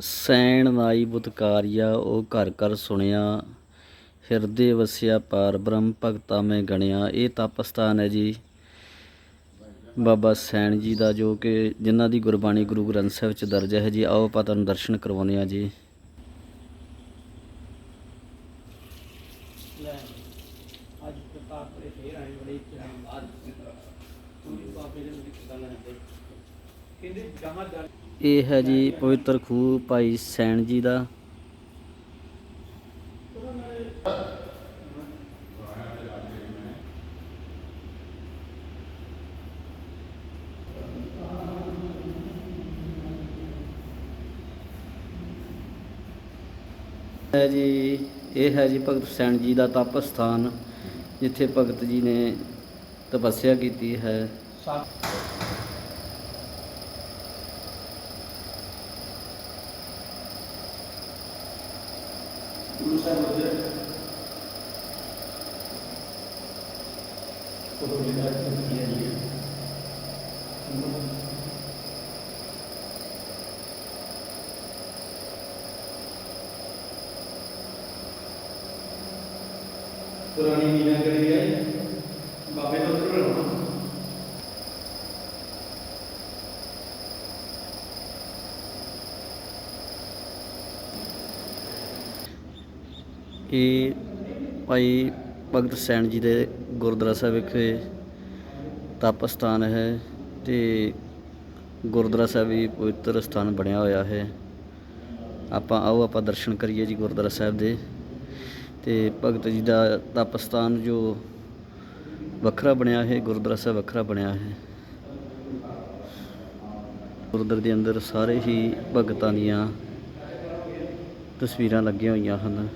ਸੈਣ ਨਾਈ ਬੁਤਕਾਰਿਆ, ਉਹ ਘਰ ਘਰ ਸੁਣਿਆ। ਹਿਰਦੇ ਵਸਿਆ ਪਾਰ, ਬ੍ਰਹਮ ਭਗਤਾ ਮੈਂ ਗਣਿਆ। ਇਹ ਤਪ ਸਥਾਨ ਹੈ ਜੀ ਬਾਬਾ ਸੈਣ ਜੀ ਦਾ, ਜੋ ਕਿ ਜਿਨ੍ਹਾਂ ਦੀ ਗੁਰਬਾਣੀ ਗੁਰੂ ਗ੍ਰੰਥ ਸਾਹਿਬ ਵਿੱਚ ਦਰਜ ਹੈ ਜੀ। ਆਓ ਆਪਾਂ ਤੁਹਾਨੂੰ ਦਰਸ਼ਨ ਕਰਵਾਉਂਦੇ ਹਾਂ ਜੀ। ਕਹਿੰਦੇ ਜਹਾਂ ਇਹ ਹੈ ਜੀ ਪਵਿੱਤਰ ਖੂਹ ਭਾਈ ਸੈਣ ਜੀ ਦਾ। ਹੈ ਜੀ, ਇਹ ਹੈ ਜੀ ਭਗਤ ਸੈਣ ਜੀ ਦਾ ਤਪ ਸਥਾਨ, ਜਿੱਥੇ ਭਗਤ ਜੀ ਨੇ ਤਪੱਸਿਆ ਕੀਤੀ ਹੈ। ਗੁਰੂ ਸਾਹਿਬ ਮੰਦਿਰ ਕੋਲੋਂ ਦੀ ਗੱਲ ਕੀਤੀ ਹੈ ਜੀ ਪੁਰਾਣੀ ਮੀਨਾ ਕਰੀ ਹੈ ਬਾਬੇ ਤੋਂ ਉੱਤਰ ਬਣਾਉਣਾ ਇਹ ਭਾਈ ਭਗਤ ਸੈਣ ਜੀ ਦੇ ਗੁਰਦੁਆਰਾ ਸਾਹਿਬ ਵਿਖੇ ਤਪ ਸਥਾਨ ਹੈ ਤੇ ਗੁਰਦੁਆਰਾ ਸਾਹਿਬ ਵੀ ਪਵਿੱਤਰ ਸਥਾਨ ਬਣਿਆ ਹੋਇਆ ਹੈ। ਆਪਾਂ ਆਓ, ਆਪਾਂ ਦਰਸ਼ਨ ਕਰੀਏ ਜੀ ਗੁਰਦੁਆਰਾ ਸਾਹਿਬ ਦੇ। ਤੇ ਭਗਤ ਜੀ ਦਾ ਤਪ ਸਥਾਨ ਜੋ ਵੱਖਰਾ ਬਣਿਆ ਹੈ, ਗੁਰਦੁਆਰਾ ਸਾਹਿਬ ਵੱਖਰਾ ਬਣਿਆ ਹੈ। ਗੁਰਦੁਆਰੇ ਦੇ ਅੰਦਰ ਸਾਰੇ ਹੀ ਭਗਤਾਂ ਦੀਆਂ ਤਸਵੀਰਾਂ ਲੱਗੀਆਂ ਹੋਈਆਂ ਹਨ।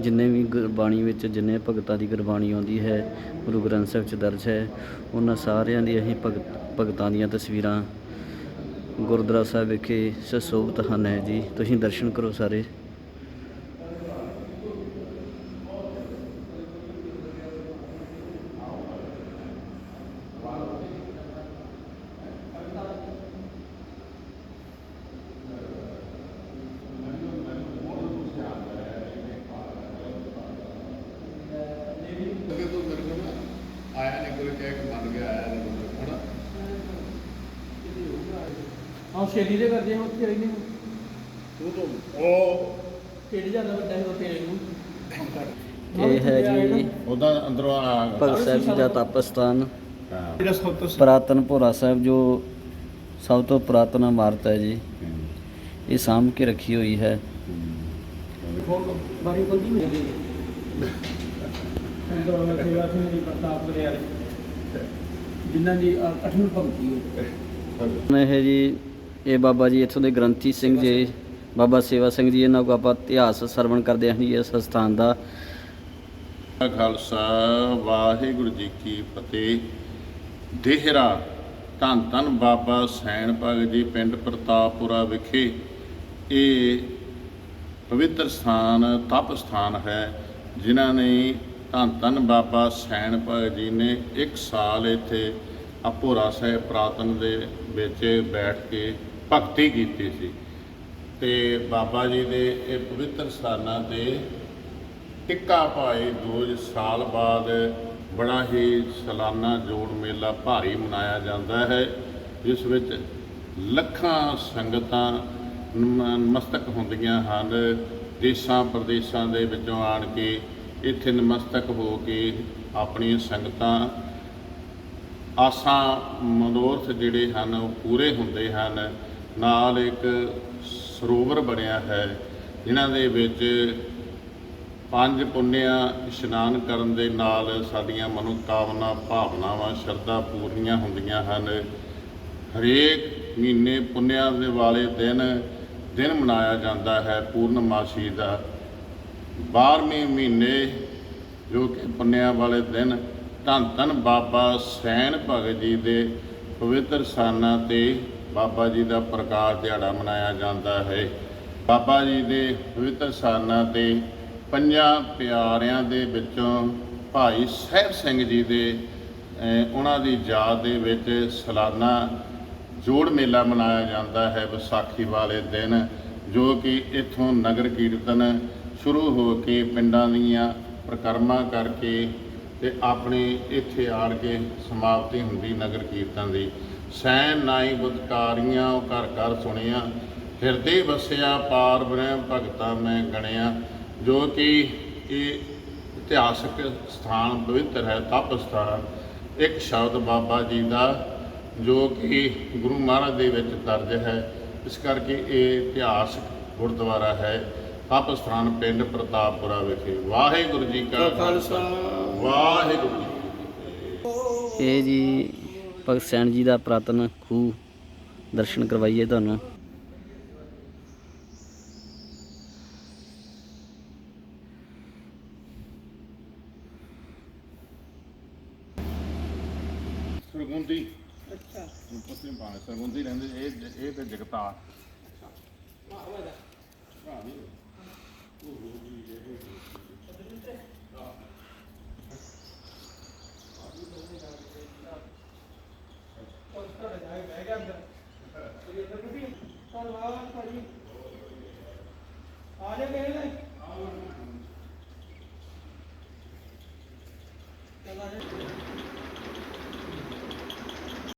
ਜਿੰਨੇ ਵੀ ਗੁਰਬਾਣੀ ਵਿੱਚ ਜਿੰਨੇ ਭਗਤਾਂ ਦੀ ਗੁਰਬਾਣੀ ਆਉਂਦੀ ਹੈ, ਗੁਰੂ ਗ੍ਰੰਥ ਸਾਹਿਬ 'ਚ ਦਰਜ ਹੈ, ਉਹਨਾਂ ਸਾਰਿਆਂ ਦੀ ਅਸੀਂ ਭਗਤ, ਭਗਤਾਂ ਦੀਆਂ ਤਸਵੀਰਾਂ ਗੁਰਦੁਆਰਾ ਸਾਹਿਬ ਵਿਖੇ ਸੁਸ਼ੋਭਿਤ ਹਨ ਹੈ ਜੀ। ਤੁਸੀਂ ਦਰਸ਼ਨ ਕਰੋ ਸਾਰੇ ਅੱਗੇ ਤੋਂ ਮੇਰੇ ਕੋਲ ਨਾ ਆਇਆ ਨੇ ਕੋਈ ਕਹਿ ਕੇ ਮੰਨ ਗਿਆ ਆਇਆ ਨੇ ਹਨਾ? ਹਾਂ ਸ਼ੇਲੀ ਦੇ ਕਰਦੇ ਹਾਂ ਉੱਥੇ ਰਹਿੰਦੇ ਤੂੰ ਤੋਂ ਉਹ ਕਿਹੜੀ ਜਾਂਦਾ ਵੱਡਾ ਹੈ ਉੱਥੇ ਰਹਿੰਦੇ ਇਹ ਹੈ ਜੀ ਉਹਦਾ ਅੰਦਰੋਂ ਆ ਭਗਤ ਸਾਹਿਬ ਜੀ ਦਾ ਤਪ ਸਥਾਨ ਹਾਂ। ਜਿਹੜਾ ਸਭ ਤੋਂ ਪੁਰਾਤਨ ਭੋਰਾ ਸਾਹਿਬ ਜੋ ਸਭ ਤੋਂ ਪੁਰਾਤਨ ਇਮਾਰਤ ਹੈ ਜੀ। ਇਹ ਸਾਂਭ ਕੇ ਰੱਖੀ ਹੋਈ ਹੈ। ਬਾਰੀ ਕੋਲ ਦੀ ਸੇਵਾ ਸਿੰਘ ਜੀ ਪ੍ਰਤਾਪ ਕਰਿਆ ਜਿਨ੍ਹਾਂ ਦੀ ਅ, ਅਠਵੀਂ ਭਗਤੀ ਹੈ ਇਹ ਜੀ ਇਹ ਬਾਬਾ ਜੀ ਇੱਥੋਂ ਦੇ ਗ੍ਰੰਥੀ ਸਿੰਘ ਜੀ ਬਾਬਾ ਸੇਵਾ ਸਿੰਘ ਜੀ ਇਹਨਾਂ ਕੋ ਆਪਾਂ ਇਤਿਹਾਸ ਸਰਵਣ ਕਰਦੇ ਹਾਂ ਜੀ ਇਸ ਸਥਾਨ ਦਾ। ਖਾਲਸਾ ਵਾਹਿਗੁਰੂ ਜੀ ਕੀ ਫਤਿਹ। ਦੇਹਰਾ ਧੰਨ ਧੰਨ ਬਾਬਾ ਸੈਣ ਭਗਤ ਜੀ ਪਿੰਡ ਪ੍ਰਤਾਪਪੁਰਾ ਵਿਖੇ। ਇਹ ਪਵਿੱਤਰ ਸਥਾਨ ਤਪ ਸਥਾਨ ਹੈ ਜਿਨ੍ਹਾਂ ਨੇ ਧੰਨ ਧੰਨ ਬਾਬਾ ਸੈਣ ਭਗਤ ਜੀ ਨੇ ਇੱਕ ਸਾਲ ਇੱਥੇ ਆਪੋਰਾ ਸਾਹਿਬ ਪ੍ਰਾਤਨ ਦੇ ਵਿੱਚ ਬੈਠ ਕੇ ਭਗਤੀ ਕੀਤੀ ਸੀ। ਤੇ ਬਾਬਾ ਜੀ ਦੇ ਇਹ ਪਵਿੱਤਰ ਸਥਾਨਾਂ ਤੇ ਟਿੱਕਾ ਭਾਈ ਦੋ ਸਾਲ ਬਾਅਦ ਬੜਾ ਹੀ ਸਾਲਾਨਾ ਜੋੜ ਮੇਲਾ ਭਾਰੀ ਮਨਾਇਆ ਜਾਂਦਾ ਹੈ। ਜਿਸ ਵਿੱਚ ਲੱਖਾਂ ਸੰਗਤਾਂ ਨਮ- ਨਮਸਤਕ ਹੁੰਦੀਆਂ ਹਨ। ਦੇਸ਼ਾਂ ਪ੍ਰਦੇਸ਼ਾਂ ਦੇ ਵਿੱਚੋਂ ਆਣ ਕੇ ਇੱਥੇ ਨਮਸਤਕ ਹੋ ਕੇ ਆਪਣੀਆਂ ਸੰਗਤਾਂ ਆਸਾਂ ਮਨੋਰਥ ਜਿਹੜੇ ਹਨ, ਉਹ ਪੂਰੇ ਹੁੰਦੇ ਹਨ। ਨਾਲ ਇੱਕ ਸਰੋਵਰ ਬਣਿਆ ਹੈ, ਜਿਨ੍ਹਾਂ ਦੇ ਵਿੱਚ ਪੰਜ ਪੁੰਨਿਆ ਇਸ਼ਨਾਨ ਕਰਨ ਦੇ ਨਾਲ ਸਾਡੀਆਂ ਮਨੋਕਾਮਨਾ, ਭਾਵਨਾਵਾਂ, ਸ਼ਰਧਾ ਪੂਰੀਆਂ ਹੁੰਦੀਆਂ ਹਨ। ਹਰੇਕ ਮਹੀਨੇ ਪੁੰਨਿਆ ਦੇ ਵਾਲੇ ਦਿਨ ਦਿਨ ਮਨਾਇਆ ਜਾਂਦਾ ਹੈ ਪੂਰਨਮਾਸ਼ੀ ਦਾ। 12ਵੇਂ ਮਹੀਨੇ ਜੋ ਕਿ ਪੁੰਨਿਆ ਵਾਲੇ ਦਿਨ ਧੰਨ ਧੰਨ ਬਾਬਾ ਸੈਨ ਭਗਤ ਜੀ ਦੇ ਪਵਿੱਤਰ ਸਥਾਨਾਂ ਤੇ ਬਾਬਾ ਜੀ ਦਾ ਪ੍ਰਕਾਸ਼ ਦਿਹਾੜਾ ਮਨਾਇਆ ਜਾਂਦਾ ਹੈ। ਬਾਬਾ ਜੀ ਦੇ ਪਵਿੱਤਰ ਸਥਾਨਾਂ ਤੇ ਪੰਜਾਂ ਪਿਆਰਿਆਂ ਦੇ ਵਿੱਚੋਂ ਭਾਈ ਸਾਹਿਬ ਸਿੰਘ ਜੀ ਦੇ ਉਹਨਾਂ ਦੀ ਯਾਦ ਦੇ ਵਿੱਚ ਸਾਲਾਨਾ ਜੋੜ ਮੇਲਾ ਮਨਾਇਆ ਜਾਂਦਾ ਹੈ ਵਿਸਾਖੀ ਵਾਲੇ ਦਿਨ, ਜੋ ਕਿ ਇੱਥੋਂ ਨਗਰ ਕੀਰਤਨ ਸ਼ੁਰੂ ਹੋ ਕੇ ਪਿੰਡਾਂ ਦੀਆਂ ਪ੍ਰਕਰਮਾਂ ਕਰਕੇ ਤੇ ਆਪਣੇ ਇੱਥੇ ਆਣ ਕੇ ਸਮਾਪਤੀ ਹੁੰਦੀ ਨਗਰ ਕੀਰਤਨ ਦੀ। ਸੈਨ ਨਾਈ ਬੁਤਕਾਰੀਆਂ ਉਹ ਘਰ ਘਰ ਸੁਣਿਆ। ਹਿਰਦੇ ਵਸਿਆ, ਪਾਰ ਬ੍ਰਹਮ ਭਗਤਾ ਮੈਂ ਗਣਿਆ। ਜੋ ਕਿ ਇਹ ਇਤਿਹਾਸਕ ਸਥਾਨ ਪਵਿੱਤਰ ਹੈ, ਤਪ ਸਥਾਨ। ਇੱਕ ਸ਼ਬਦ ਬਾਬਾ ਜੀ ਦਾ, ਜੋ ਕਿ ਗੁਰੂ ਮਹਾਰਾਜ ਦੇ ਵਿੱਚ ਦਰਜ ਹੈ। ਇਸ ਕਰਕੇ ਇਹ ਇਤਿਹਾਸਕ ਗੁਰਦੁਆਰਾ ਹੈ। ਤਪ ਸਥਾਨ ਪਿੰਡ ਪ੍ਰਤਾਪਪੁਰਾ ਵਿਖੇ। ਵਾਹਿਗੁਰੂ ਜੀ ਕਾ ਖਾਲਸਾ। ਵਾਹਿਗੁਰੂ ਜੀ ਕੀ ਫਤਿਹ। ਇਹ ਜੀ ਭਗਤ ਸੈਣ ਜੀ ਦਾ ਪ੍ਰਾਤਨ ਖੂਹ ਦਰਸ਼ਨ ਕਰਵਾਈਏ ਤੁਹਾਨੂੰ। ਸਰਗੁੰਦੀ। ਅੱਛਾ। ਪੁੱਤਰੀ ਪਾਣੇ ਸਰਗੁੰਦੀ ਰਹਿੰਦੇ ਇਹ ਇਹ ਤੇ ਜਗਤਾਰ। ਆ ਜਾ ਗਏ ਨੇ